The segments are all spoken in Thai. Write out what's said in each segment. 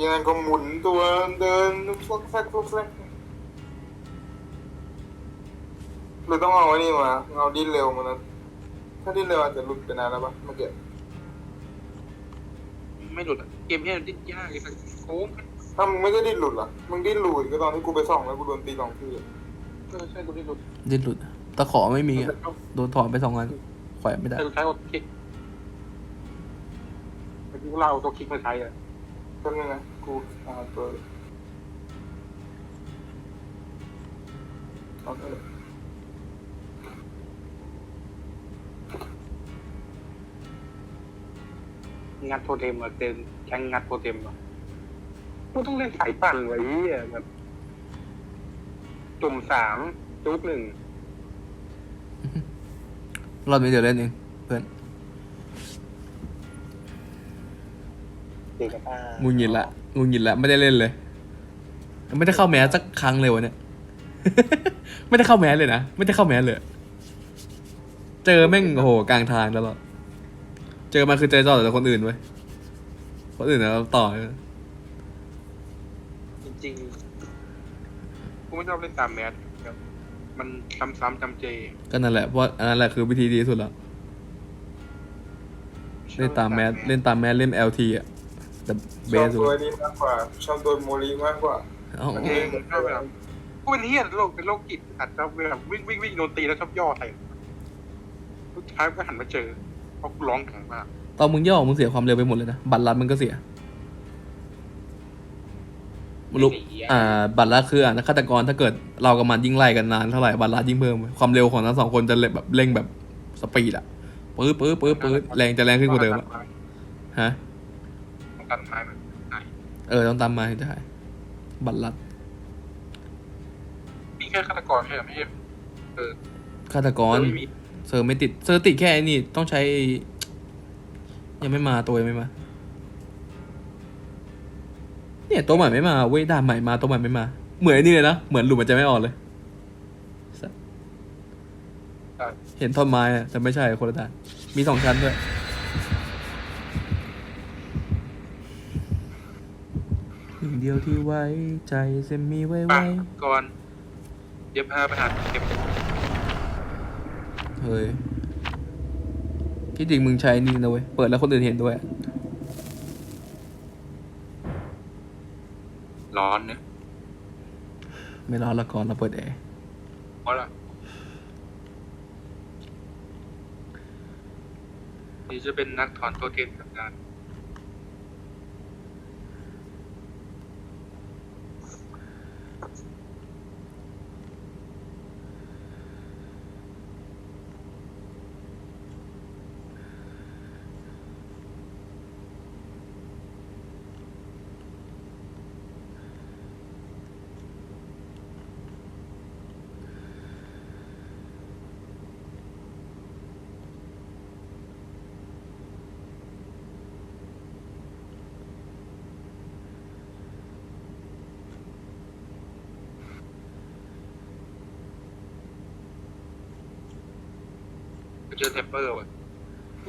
ยังไงก็หมุนตัวเดินฟลักแฟกฟลักแฟกหรือต้องเอาไอ้นี่มาเอาดิ้นเร็วมานะถ้าดิ้นเร็วอาจจะหลุดไปนานแล้วปะเมื่อกี้ไม่หลุดอะเกมนี้ดิ้นยากเลยสักโค้งถ้ามึงไม่ได้ดิ้นหลุดล่ะมึงดิ้นหลุดก็ตอนที่กูไปส่องแล้วกูโดนตีสองทีเออใช่กูดิ้นหลุดดิ้นหลุดอะตะขอไม่มีอะโดนถอนไปสองอันแขวนไม่ได้แต่สุดท้ายกดคลิกเมื่อกี้เราเอาตัวคลิกมาใช้อะ ก็นี่นะกูหาตัวเอเถอะงัดโทเทมอะเต็มแข่งงัดโทเทมอะกูต้องเล่นสายปั่นไว้เหี้ยแบบจุ่มสามจุกหนึ่ง รอบนี้เดี๋ยวเล่นเองเพื่อน เด็กกับป้างูหงิดละงูหงิดละไม่ได้เล่นเลย ไม่ได้เข้าแมสสักครั้งเลยวะเนี่ย ไม่ได้เข้าแมสเลยนะ ไม่ได้เข้าแมสเลย เจอแม่งโอ้โหกลางทางตลอด เจอมาคือเจอจอแต่คนอื่นเว้ยคนอื่นนะต่อ จริงๆกูไม่ชอบเล่นตามแมสครับมันซ้ำๆจำเจก็นั่นแหละเพราะอันนั้นแหละคือวิธีดีที่สุดแล้ว เล่นตามแมสเล่นตามแมสเล่น LT อะ แต่เบชอบสสุดตัวนี้มากกว่า ชอบตัวโมลีมากกว่าเอ้ามันเองชอบแบบกูเป็นเฮียโรคเป็นโรคจิตอาจจะแบบวิ่งวิ่งวิ่งโดนตีแล้วชอบย่อใส่สุดท้ายก็หันมาเจอเพราะกูร้องดังมากตอนมึงย่อมึงเสียความเร็วไปหมดเลยนะ บัตรลัดมึงก็เสียลุกอ่า บัตรลัดคืออะฆาตกรถ้าเกิดเรากับมันยิ่งไล่กันนานเท่าไหร่บัตรลัดยิ่งเพิ่มเว้ยความเร็วของทั้งสองคนจะเร่งแบบเร่งแบบสปีดอะปื๊ดปื๊ดปื๊ดปื๊ดแรงจะแรงขึ้นกว่าเดิมอะฮะ ต้องตัดไม้มันไหนเออต้องตามมาให้ได้ บัตรลัดมีแค่ฆาตกรแค่ไม่ใช่เออฆาตกรไม่มีเซอร์ไม่ติดเซอร์ติดแค่ไอ้นี่ต้องใช้ ยังไม่มาตัวยังไม่มา เนี่ยตัวใหม่ไม่มาเว้ยด่านใหม่มาตัวใหม่ไม่มา เหมือนไอ้นี่เลยนะเหมือนหลุมมันจะไม่ออกเลยสัสเห็นท่อนไม้อะแต่ไม่ใช่คนละด่านมีสองชั้นด้วยหนึ่ง เดียวที่ไว้ใจจะมีไว้ปัไว้งก่อน เดี๋ยวพาไปหาเก็บเฮ้ยที่จริงมึงใช้นี่นะเว้ย เปิดแล้วคนอื่นเห็นด้วย ร้อนเนี่ยไม่ร้อนละก่อนเราเปิดแอร์ เพราะละนี่จะเป็นนักถอนตัวเกมสัปดา ห์เจอเทมเปอร์ว่ะ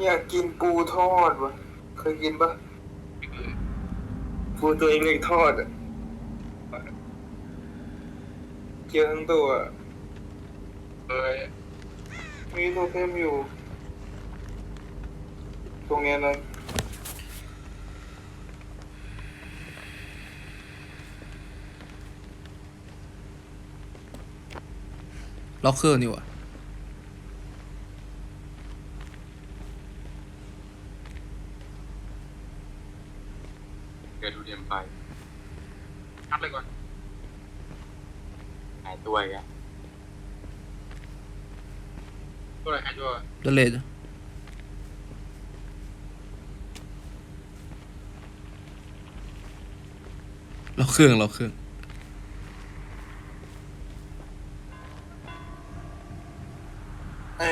อยากกินปูทอดวะเคยกินปะปูตัวเล็กๆทอดอะเกี๊ยวทั้งตัวเอ้ยมีโทเทมอยู่ ตรงเนี้ยนะล็อกเครื่องนี่หวะ เดี๋ยวดูเดียมไปนัดเลยก่อนหาย ตัวอีกอะตัวอะไรหายตัวดเลดล็อกเครื่องล็อกเครื่องไอ้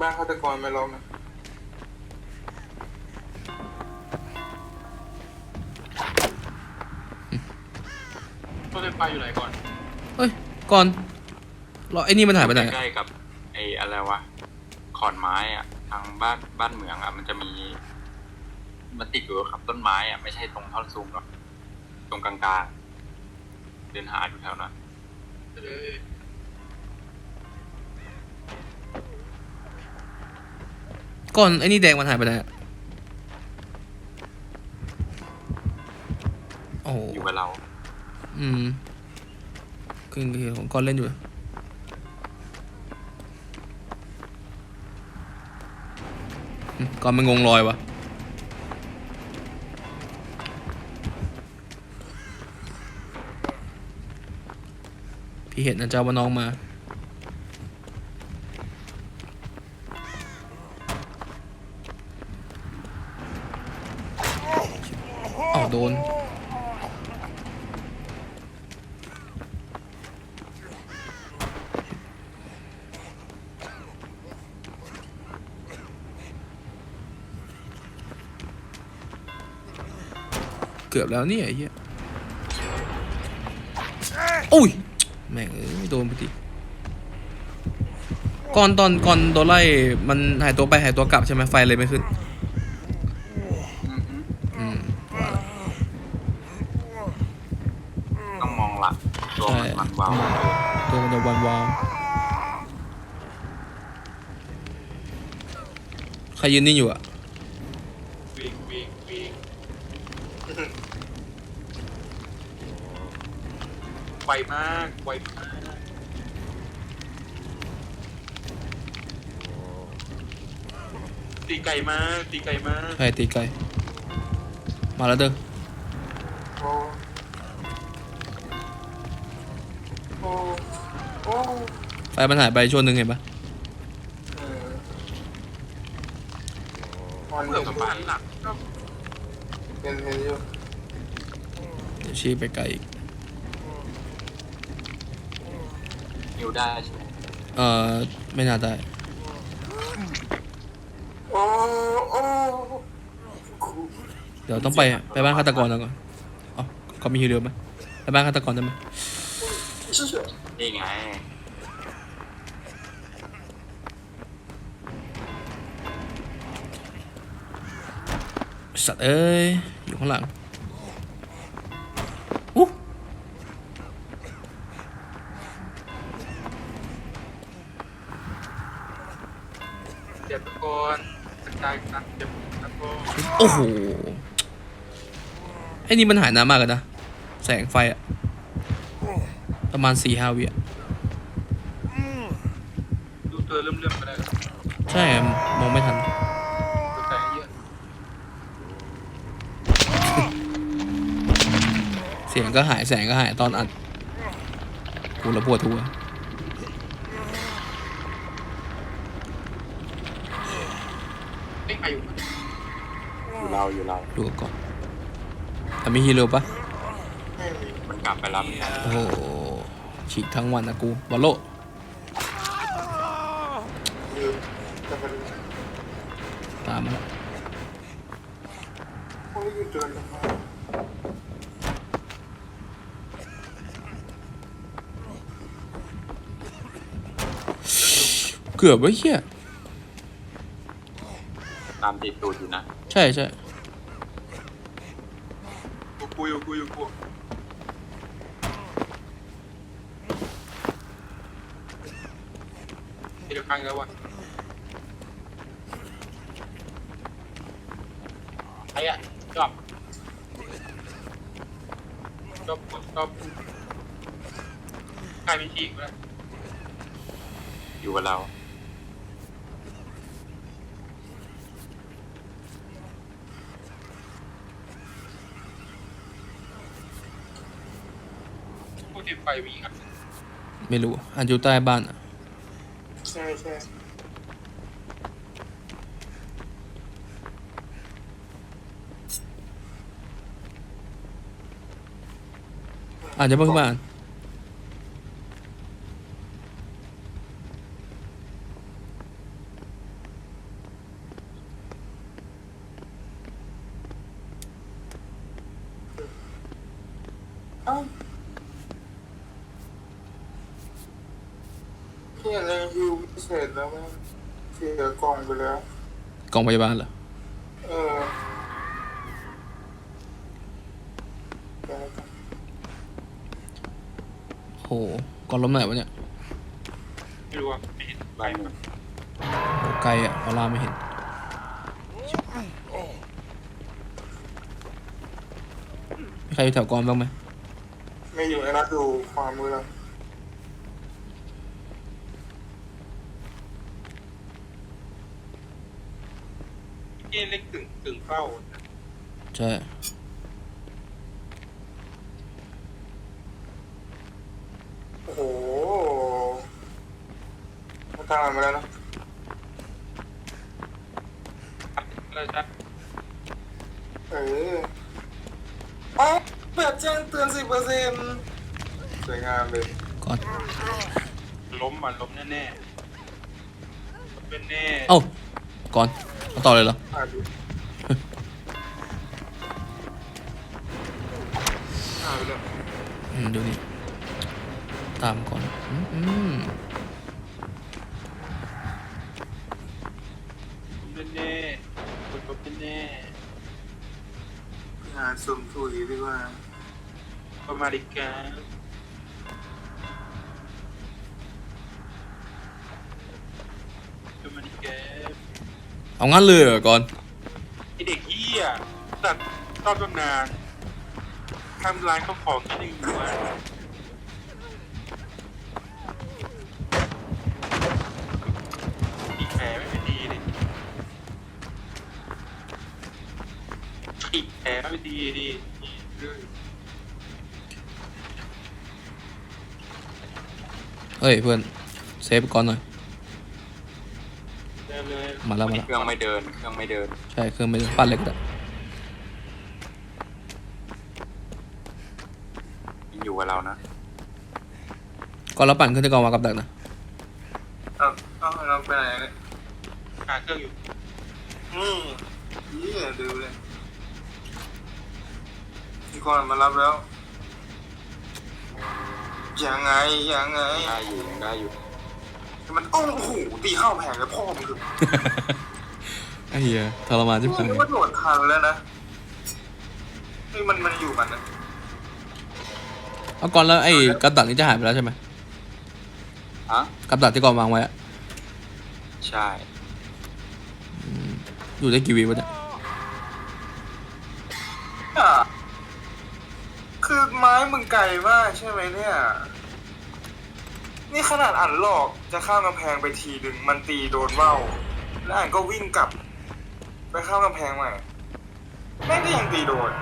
บ้านฆาตกรไม่ลองนะตัวเล่นไปอยู่ไหนก่อนเฮ้ย ก่อนรอไอ้นี่มันหายไปไหนอะใกล้ๆกับไอ้อะไรวะขอนไม้อะทางบ้านบ้านเหมืองอะมันจะมี มันติดอยู่กับต้นไม้อะไม่ใช่ตรงท่อนซุงหรอกตรงกลางๆเดินหาอยู่แถวนั้นก่อนไอ้นี่แดงมันหายไปไหนอะโอ้โหอยู่กับเรา อืม คือของก่อนเล่นอยู่อืมก่อนมันงงลอยวะพี่เห็นนะเจ้าว่าน้องมา เกือบแล้วเนี่ยไอ้เหี้ยโอ้ยแม่งเอ้ยโดนพอดีก่อนตอนก่อนโดนไล่มันหายตัวไปหายตัวกลับใช่ไหมไฟเลยไม่ขึ้นอือฮึอืมว่าละต้องมองหลังตัวมันใช่มันวาวตัวมันจะวันวาวใครยืนนิ่งอยู่อะ ก่มากตีไก่มากใครตีไกล มาแล้วเด้อโอ้โอ้โอ้ไฟมันหายไปช่วงหนึ่งเห็นปะเออมันเผื่เห็อนมันหลักก็เห็นเห็นอยู่เดี๋ยวชี้ไปไกลอีกหิวได้ใช่ไหมเอ่อ ไม่น่าได้โอ้โอ้ เดี๋ยวต้องไปไปบ้านฆาตกรแล้วก่อนอ๋อเขามีฮิวเรือไหมไปบ้านฆาตกรได้ไหมนี่ไงสัตว์เอ้ยอยู่ข้างหลัง อ้โหไอ้นี่มันหายน้ำมากเลยนะ แสงไฟอะประมาณสี่ห้าวิอะดูตัวเริ่มๆไปได้ใช่มองไม่ทันดูแต่เยอะเสียงก็หายแสงก็หายตอนอัดกูระปวดทัว ไม่ไปอยู่ อยู่เราอยู่เราดูก่อนแต่มีฮีโร่ปะไม่มีมันกลับไปแล้วไม่ใช่โอ้โหฉีกทั้งวันนะกูบอลโลอยู่แต่มันตามมาแล้วโอ้ยอยู่เดินลงมาเกือบไว้เหี้ยตามติดตูดอยู่นะ ใช่ใช่กูกูอยู่กูอยู่กูเดี๋ยวครั้งแล้ววะไอ้อะจอบจอบจอบใครมีฉีกไหมอยู่กับเรา ผู้ที่ไฟมีครับไม่รู้อันอยู่ใต้บ้านอะใช่ใช่อ่านจะเพิ่งขึ้นมาอ่านเอ้า เนี่ยเลยฮิวพิเศษแล้วแม่งเสียกล่องไปแล้วกล่องพยาบาลเหรอ เออไอ้โหก่อนล้มไหนวะเนี่ยไม่รู้ว่าไม่เห็นไกลอะเวลาไม่เห็น มีใครอยู่แถวกองบ้างไหมไม่อยู่ไอ้นัดดูความมือแล้ว เข้าใช่โอ้โหมันทำงานมาแล้วนะแล้วจะเอออ๋อแบบแจ้งเตือนสิบเปอร์เซ็นต์สวยงามเลยก่อนล้มมันล้มแน่แน่ๆล้มเป็นแน่ เอ้าก่อนเอาต่อเลยเหรอ อ่านดู ยดีกว่าๆประมาดิกาประมาดิกาเอางั้นเลยเหรอก่อน ไอเด็กเหี้ยสัตว์ชอบตั้งนานทำร้ายเขาของที่หนึ่งอยู่วะอีกแผลไม่เป็นดีเลยอีกแผลไม่ดีดีเรื่อง เฮ้ยเพื่อนเซฟก่อนหน่อยเดินเลยมาแล้วมาแล้วเครื่องไม่เดิน เครื่องไม่เดิน ใช่เครื่องไม่ได้ปั้นเล็กแต่ยังอยู่กับเรานะก่อนแล้วปั่นขึ้นที่กองมากับดักนะเอาเอาเราไปไหนเนี่ยหาเครื่องอยู่นี่ยี่ดูเลยมี คนมารับแล้ว ยังไงยังไงได้อยู่ยังได้อยู่มันโอ้โหตีเข้าแผงแล้วพ่อมันคือไอ้เหี้ยทรมานที่มัผายนว่าโดดทันแล้วนะเฮ้ยมันมันอยู่มันนะเอาก่อนแล้วไอ้กับดักนี่จะหายไปแล้วใช่ไหมฮะกับดักที่กองวางไว้อะใช่ อยู่ได้กี่วิวะเนี่ย อะคือไม้มึงไกลมากใช่ไหมเนี่ย นี่ขนาดอ่านหลอกจะข้ามกำแพงไปทีหนึ่งมันตีโดนเบ้า แล้วอ่านก็วิ่งกลับ ไปข้ามกำแพงใหม่แม่งก็ยังตีโดน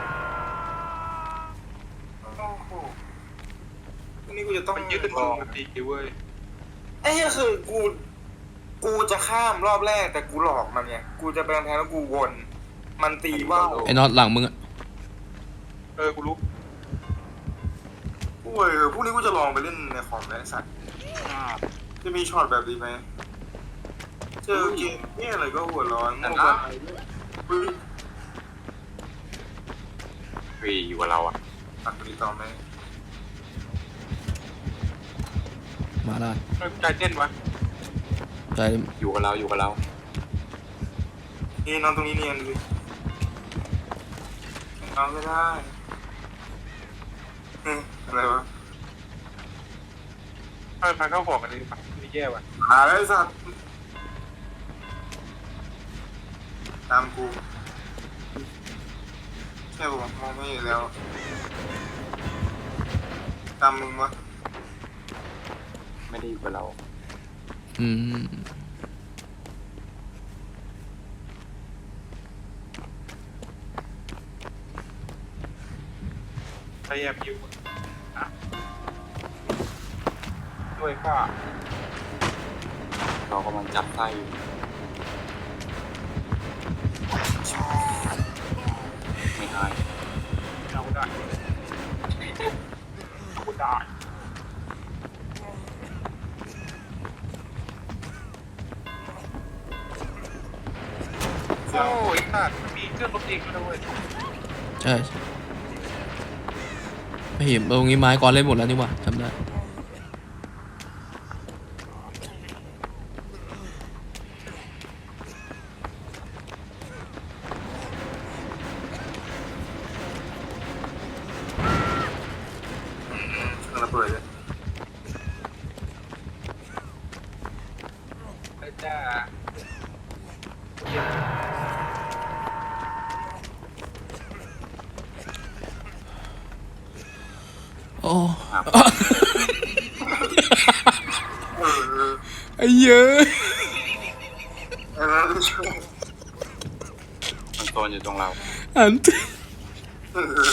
โอ้โหทีนี่กูจะต้องมันยืดลมือองมันตีเว้ยไอ้เหี้ยคือกู กูจะข้ามรอบแรกแต่กูหลอกมันไงกูจะไปกำแพงแล้วกูวน มันตีเบ้าไอ้น็อตหลังมึงอะเออ กูรู้ โอ้ยพรุ่งนี้กูจะลองไปเล่นในคอมแล้วไอ้สัตว์จะมีช็อตแบบนี้ไหมเจอเกมเนี่ยอะไรก็หัวร้อนนั่นโมนะบายเฮ้ยฟรีอยู่กับเราอะตัดไปต่อไหมมาได้เออใจเต้นวะใจอยู่กับเราอยู่กับเรานี่นอนตรงนี้เนียนดินอนไม่ได้เฮ้ย อะไรวะพาพาเข้าของกันเลยปะนี่แย่ว่ะหาไอ้สัตว์ตามกูใช่ปะวะมองไม่เห็นแล้ว ตามมึงวะไม่ได้อยู่กับเรา อืมพยายามยิว ด้วยป้าเรากำลังจับไส้อยู่ไม่ให้เอาได้เอาได้โอ้ยสัตว์มีเครื่องรถเองด้วยนะเว้ยใช่ใช่ไม่เห็นตรงนี้ไม้ก่อนเล่นหมดแล้วนี่หว่าจำได้ จ้าโอ้ครับเออไอ้เหี้ยอะเออช่วยมันโซนอยู่ตรงเราอันเออ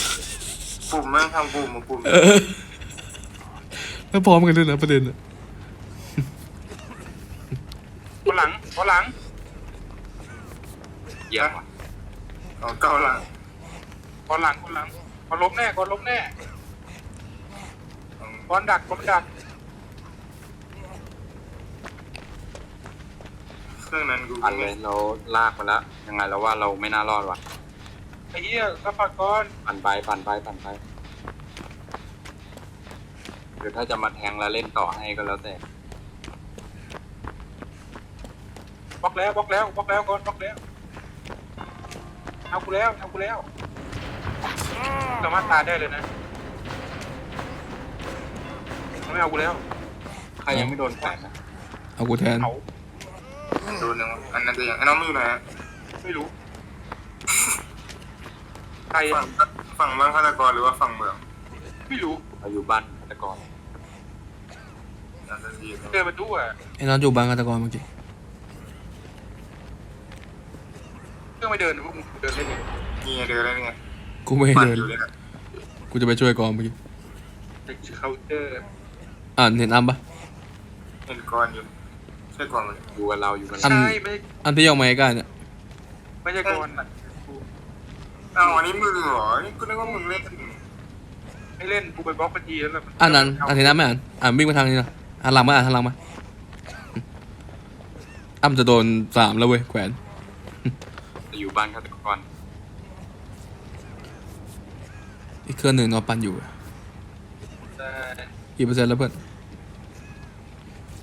ปุ่มแม่งทำปุ่มมาปุ่มเออแล้วพร้อมกันด้วยนะประเด็นอะ คนหลังคนหลัง เยี่ยมว่ะ ของเก่าหลัง คนหลังคนหลังคนล้มแน่คนล้มแน่คน ดักคนดักเครื่องนั้นกูอันเลยเราลากมาแล้วยังไงเราว่าเราไม่น่ารอดว่ะไอ้เหี้ยซัพพอร์ตก่อนปั่นไปปั่นไปปั่นไปหรือถ้าจะมาแทงแล้วเล่นต่อให้ก็แล้วแต่บล็อกแล้วบล็อกแล้วบล็อกแล้วก่อนบล็อกแล้วเอากูแล้วเอากูแล้วสามารถตายได้เลยนะมัน ไม่เอากูแล้ว ใครยังไม่โดนแขวนนะเอากูแทน เขาโดนยังวะอันนั้นจะยังไอ้น้องมึงอยู่ไหนอะไม่รู้ ใครฝั่งฝั่งบ้านฆาตกรหรือว่าฝั่งเมืองไม่รู้เราอยู่บ้านฆาตกรอันนั้นดีเดินมาดูอะไอ้นอนอยู่บางกาตะกรเมื่อกี้ เครื่องไม่เดินพวกมึงเดินเล่นไงนี่ไงเดินแล้วนี่ไงกูไม่ให้ปั่นเดิน อยู่เนี่ยกูจะไปช่วยกองเมื่อกี้เด็กเคาน์เตอร์ อ่านเห็นอัมปะ เห็นก่อนอยู่ใช่ก่อนเลยอยู่กับเราอยู่กับอัเราน ใช่ไม่อันที่ยองมาใกล้ๆเนี่ยไม่ใช่ก่อนอะอ้าวอันนี้มึงเหรอนี่กูนึกว่ามึงเล่นไม่เล่นกูไปบล็อกไปทีแล้วแบบอ่านนั้นอ่านเห็นอัมไหมอ่านอ่านวิ่งมาทางนี้นะอ่านหลังมาอ่านทางหลังมาอัมจะโดนสามแล้วเว้ยแขวนจะอยู่บ้านฆาตกรอีกเครื่องหนึ่งนอนปั่นอยู่อะแต่กี่เปอร์เซ็นต์แล้วเพื่อน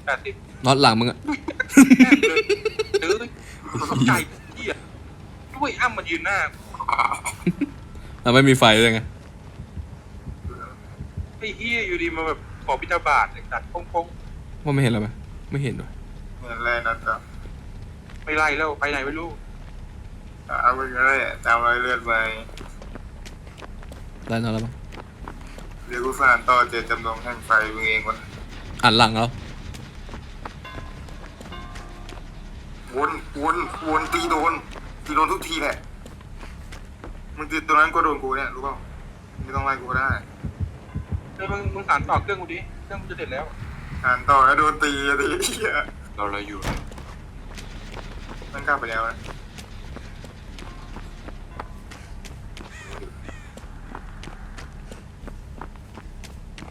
แปดสิบน็อตหลังมึงอะเออใจเหี้ยด้วยอ้ำมายืนหน้าเราไม่มีไฟเลยไงไอ้เหี้ยอยู่ดีมาแบบขอพิธาบาทไอ้สัตว์พงพงว่าไม่เห็นแล้วไหมไม่เห็นด้วยเงินแรงนะจ๊ะไม่ไล่แล้วไปไหนไม่รู้เอาไปเลยตามรอยเลือดไปได้นอนแล้วปะเดี๋ยวกูสานต่อเจตจำลองแห่งไฟมึงเองวะอ่านหลังเอา วนวนวนตีโดนตีโดนทุกทีแหละมึงติดตัวนั้นก็โดนกูเนี่ยรู้เปล่าไม่ต้องไล่กูก็ได้เฮ้ยมึงมึงสานต่อเครื่องกูดิ เครื่องกูจะเสร็จแล้ว อ่านต่อแล้วโดนตีอะดิเหี้ยเราเราอยู่มันกลับไปแล้วนะ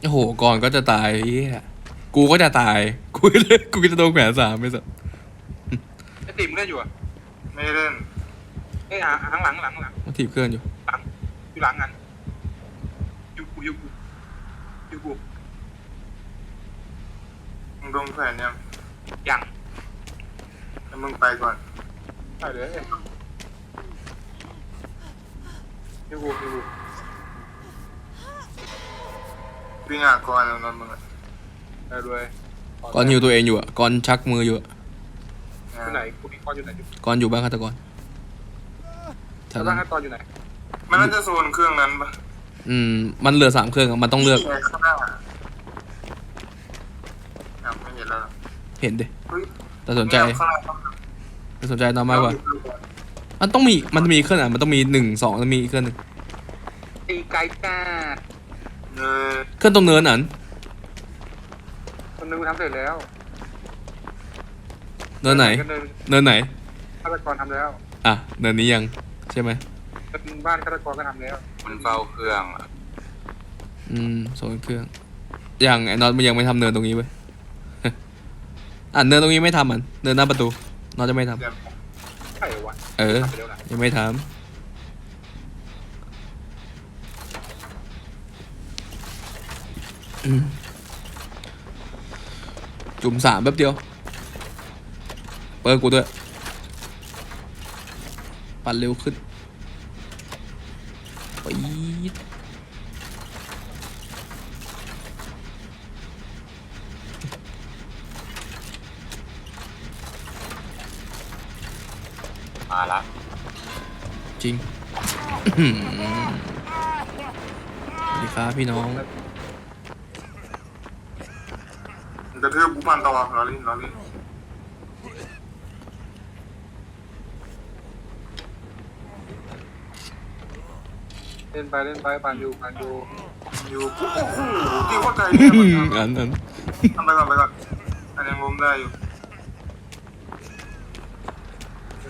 โอ้โหก่อนก็จะตายเฮียกูก็จะตาย กูก็เลยกูก็จะโดนแขวนสามไม่สักไอ้ ติ่มเล่นอยู่อะไม่ได้เล่นไอ้ยหาหลังหลังหลังหลังมาถีบเครื่องอยู่หลังอยู่หลังกันอยู่กูอยู่กูอยู่กูมึงโดนแขวนยังยังแล้วมึงไปก่อนใช่เลยอยู่กูอยู่กูวิ่งหาก่อนแล้วนอนมึงอะได้ด้วย ก่อนหิวตัวเองอยู่อะก่อนชักมืออยู่อะ อยู่ไหนกูมีก้อนอยู่ไหนอยู่ก่อนอยู่บ้านฆาตกรแถแล้ววบ้านั้นนขั้นตอนอยู่ไหนมันน่าจะโซนเครื่องนั้นปะอืมมันเหลือสามเครื่องอะมันต้องเลือกนี่ไงข้างหน้าอะไม่เห็นแล้วเห็นดิเฮ้ยแต่สนใจข้างหน้าข้างหน้าแต่สนใจน้องมากกว่า มันต้องมีมันมีเครื่องอะมันต้องมีหนึ่งสองแล้วมีอีกเครื่องหนึ่งตีไกลจ้าเออเครื่องตรงเนินอันคนนึงทำเสร็จแล้ว เนินไหน ก็เนินเนินไหน ฆาตกรทำแล้วอะ เนินนี้ยังใช่ไหมบ้านฆาตกรก็ทำแล้วมันเฝ้าเครื่องอะอืมโซนเครื่องยังไอ้น็อตมันยังไม่ทำเนินตรงนี้เว้ยอะเนินตรงนี้ไม่ทำมัน เนินหน้าประตูน็อตจะไม่ทำเดี๋ยวใช่วะเออ ทำไปแล้วนะยังไม่ทำอืมจุ่มสามแป๊บเดียว เปิดกูด้วย ปั่นเร็วขึ้นปี๊ดมาละจริง สวัสดีครับพี่น้องมันกระทืบกูพันต่อเราเล่นเราเล่น เล่นไปเล่นไปปานอยู่ปานอยู่อยู่กูโอ้โหตีโคตรไกลเนี่ยมันอันนั้นทำไปก่อนไปก่อนอันยังงมได้อยู่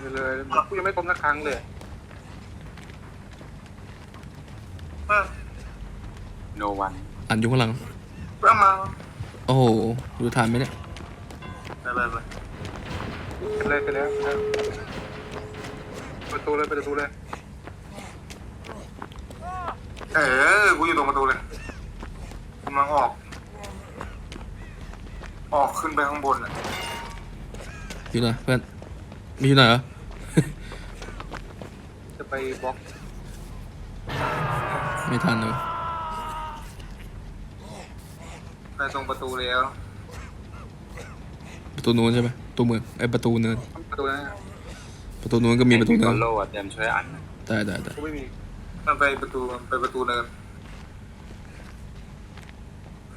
ไปเลยกูยังไม่ต้มสักครั้งเลยเออโนวันอันอยู่ข้างหลัง เพื่อมาโอ้โหดูทันไหมเนี่ย ไปไปไปไปเลยไปแล้วไปแล้วประตูเลยประตูเลย เออ กูอยู่ตรงประตูเลยกำลังออก ออกขึ้นไปข้างบนอะอยู่ไหนเพื่อนมีอยู่ไหนเหรอ จะไปบล็อกไม่ทันเลยไปตรงประตูแล้ว ประตูนู้นใช่ไหมประตูเมืองไอยประตูเนินประตูนั้นประตูนู้นก็มีประตูเนิบอนลโลอะเตรียมช่วยอันนะได้ได้ได้ กูไม่มี มันไปประตูไปประตูเนิน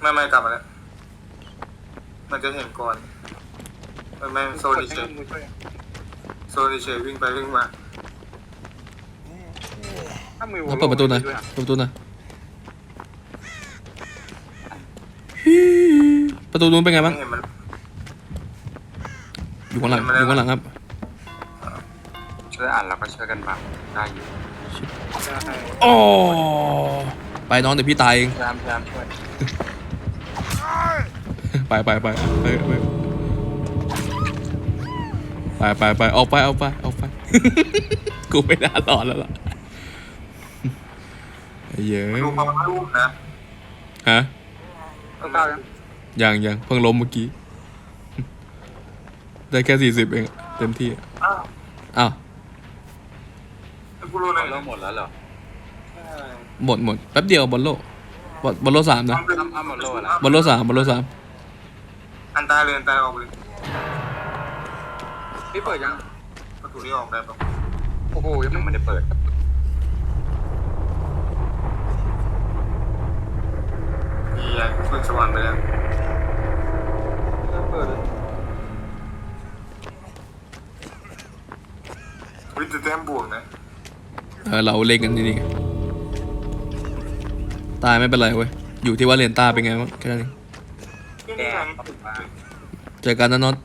ไม่ไม่กลับมาแล้ว มันจะเห็นก่อนมันไม่โซนเฉยมือช่วยโซนเฉยวิ่งไปวิ่งมาถ้ามือแล้วเปิดประตูหน่อยเปิดประตูหน่อยประตูนู้นเป็นไงบ้างไม่เห็นมันอยู่ข้างหลัง อยู่ข้างหลังครับ ช่วยอันแล้วก็ช่วยกันบังได้อยู่โอ้ไปน้องเดี๋ยวพี่ตายเอง พยายามพยายามช่วยไปไปไปไปไปไปไปไปออกไปออกไปออกไป กูไม่น่ารอดแล้วล่ะไอ้เย้ยดูความรูปนะฮะต้องก้าวยังยังยังเพิ่งล้มเมื่อกี้ ได้แค่สี่สิบเอง เต็มที่อ้าว อ้าวไอ้ กูรู้บเลอยลโลหมดแล้วเหรอหมดหมดแป๊บเดียวบอลโลกบอลบอลโลสามนะอ้ำอ้ำบอลโลแล้วบอลโลสามบอลโลสามอันตายเลยอันตายออกไปเลยพี่เปิดยังประตูนี้ออกได้ปะโอ้โหยังยังไม่ไม่ได้เปิดมีไอ้ขึ้นสวรรค์ไปแล้วเปิดเลยวิทย์จะแต้มบวกนะ เออเราเล่นกันที่นี่ไงตายไม่เป็นไรเว้ย อยู่ที่ว่าเลนต้าเป็นไงบ้างแค่นั้นเองที่แก้นี่ทางขอบคุณมากเจอกันนะน็อต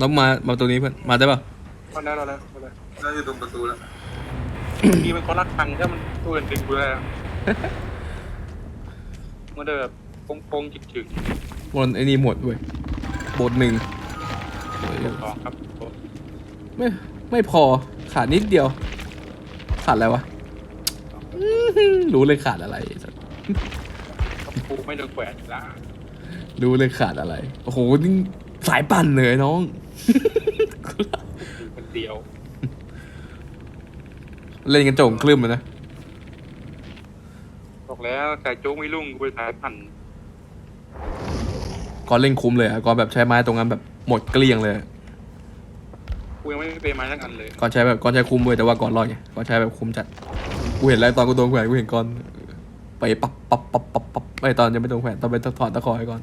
น็อตมา มาตัวนี้เพื่อน มาได้ป่ะมาแล้วเราแล้วมาแล้วน่าอยู่ตรงประตูแล้วมีเป็นคนรักทังถ้ามันตัวอื่นดึงกูได้มันจะแบบโค้งๆจิกบนไอ้นี่หมดเว้ยบทหนึ่งๆสองครับไม่ ไม่พอขาดนิดเดียว ขาดอะไรวะอื้อหือรู้เลยขาดอะไรสัสกูไม่โดนแขวนอยู่แล้วรู้เลยขาดอะไร โอ้โหนี่สายปั่นเลยน้องอยู่คนเดียว เล่นกันโจ่งคลื่มเลยนะ บอกแล้วแต่โจ๊กไม่รุ่งกูไปสายพันธุ์ก่อนเล่นคุ้มเลยอะก่อนแบบใช้ไม้ตรงนั้นแบบหมดเกลี้ยงเลย กูยังไม่เปไม้สักอันเลยก่อนใช้แบบก่อนใช้คุมเว้ยแต่ว่าก่อนรอดไงก่อนใช้แบบคุมจัดกูเห็นแล้วตอนกูโดนแขวนกูเห็นก่อนไปปับปับปับปับปับไม่ตอนยังไม่โดนแขวนตอนไปถอดตะขอให้ก่อน